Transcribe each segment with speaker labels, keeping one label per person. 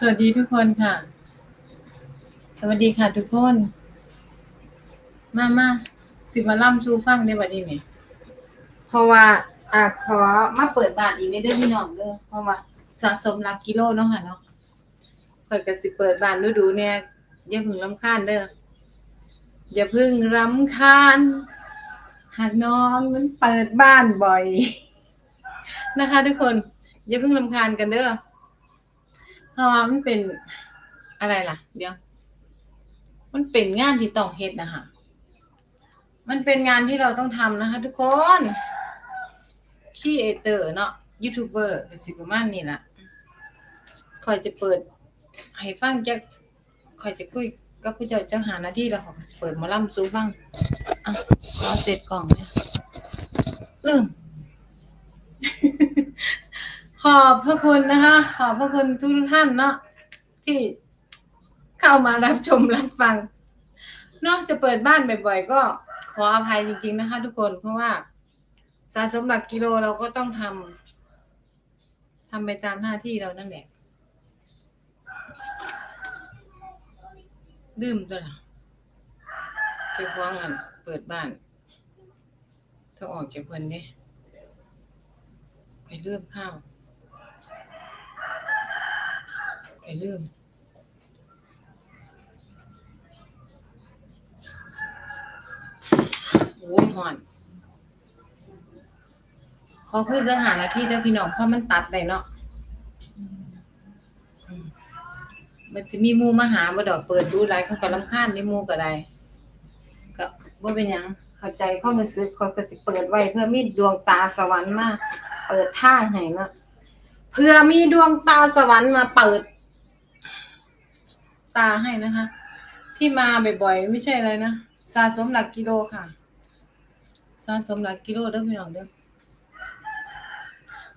Speaker 1: สวัสดีทุกคนค่ะ สวัสดีค่ะทุกคน มามาสิมาล่ำสู่ฟังในวันนี้นี่เพราะว่า อ่าขอมาเปิดบ้านอีกในเด้อพี่น้องเด้อเพราะว่าสะสมหลักกิโลเนาะค่ะเนาะข่อยก็สิเปิดบ้านดูดูเนี่ยอย่าพึ่งรำคาญเด้ออย่าพึ่งรำคาญ หากน้องมันเปิดบ้านบ่อย นะคะ ทุกคน อย่าพึ่งรำคาญกันเด้อ เพราะว่ามันเป็นอะไรล่ะ เดี๋ยว มันเป็นงานที่ต้องเฮ็ดนะคะ มันเป็นงานที่เราต้องทำนะคะ ทุกคนครีเอเตอร์เนาะยูทูบเบอร์สิประมาณนี้ละคอยจะเปิด ให้ฟังจะคอยจะคุยกับผู้เจ้าเจ้าหาหน้าที่แล้วเขอเปิดมาล่ำสู้ฟังอะขอเสร็จกล่องเนี่ยลืม ขอบพระคุณนะคะ ขอบพระคุณทุกท่านเนาะที่เข้ามารับชมรับฟังเนาะจะเปิดบ้านบ่อยๆ ก็ขออภัยจริงๆนะคะ ทุกคนเพราะว่า สะสมหลักกิโลเราก็ต้องทำทำไปตามหน้าที่เรานั่นแหละดื่มตัวละเจ้าของอันเปิดบ้านถ้าออกจากเพิ่นเนี่ยไปเริ่มข้าว ไปเริ่มโอ้ยหอน ขอคุยเรื่องหาหน้าที่เด้อพี่น้องเพราะมันตัดได้เนาะมันจะมีมูมาหาบ่ดอกเปิดดูหลายเขาก็รำคาญในมูก็ได้ก็บ่เป็นหยังเข้าใจความรู้สึกเขาก็สิเปิดไว้เพื่อมีดวงตาสวรรค์มาเปิดทางให้เนาะเพื่อมีดวงตาสวรรค์มาเปิด ตาให้นะคะ ที่มาบ่อยๆไม่ใช่อะไรนะสะสมหลักกิโลค่ะ สะสมหลักกิโลเด้อพี่น้องเด้อ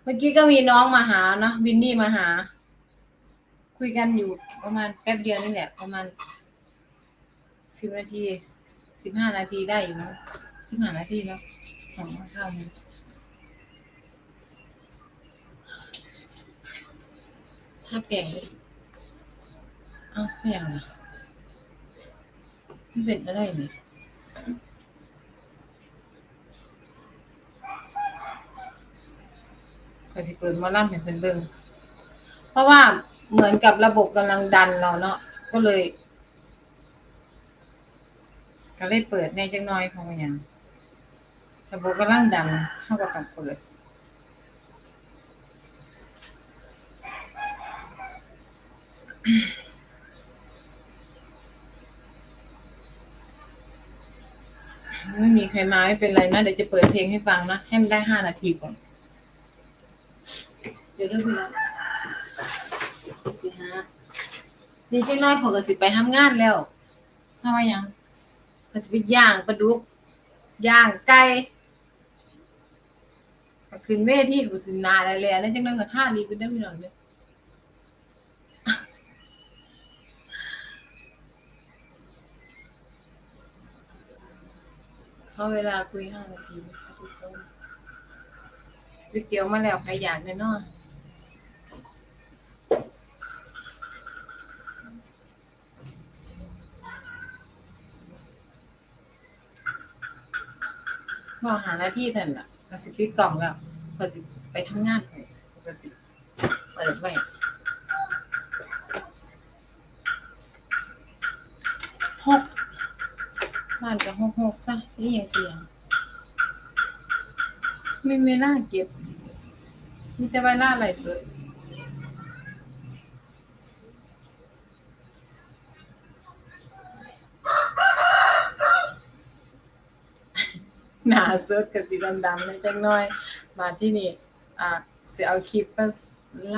Speaker 1: เมื่อกี้ก็มีน้องมาหาเนาะวินนี่มาหา คุยกันอยู่ประมาณแป๊บเดียวนี่แหละ ประมาณสิบนาทีสิบห้านาทีได้อยู่มั้งสิบห้านาทีแล้วสองข้าวนึงถ้าเปลี่ยน อ้าไม่อย่างนะไม่เป็นอะไรเนี่ยก็สิเปิดมอล่ำให้เพิ่นเบิ่งเพราะว่าเหมือนกับระบบกำลังดันเราเนาะก็เลย ก็เลยเปิดแน่จังน้อยเพราะว่ายังระบบกำลังดันเฮาก็ต้องเปิด ไม่มีใครมาไม่เป็นไรนะ เดี๋ยวจะเปิดเพลงให้ฟังนะ ให้มันได้ห้านาทีก่อน เดี๋ยวเรื่องพี่น้องสิฮะนี่จังน้อยผมก็สิไปทำงานแล้วทำไมยังก็สิไปย่างปลาดุกย่างไก่ขึ้นเวทีกูสินาอะไรแล้วนั่นจังน้อยก็ท่าดีเป็นได้พี่น้องเนี่ย เขาเวลาคุยห้านาทีนะคะทุกคนก๋วยเตี๋ยวมาแล้วใครอยากแน่นอนพอหาหน้าที่ทันละก็สิบปิดกล่องแล้วเขาสิบไปทำงานเลยก็สิบเปิดไว้หก บ้านก็หกหกซะนี่ยังเตียงไม่เวลาเก็บมีแต่เวลาอะไรสดหน้าสดกับสีดำๆเลยจังน้อย มาที่นี่อ่าสิเอาคลิปมา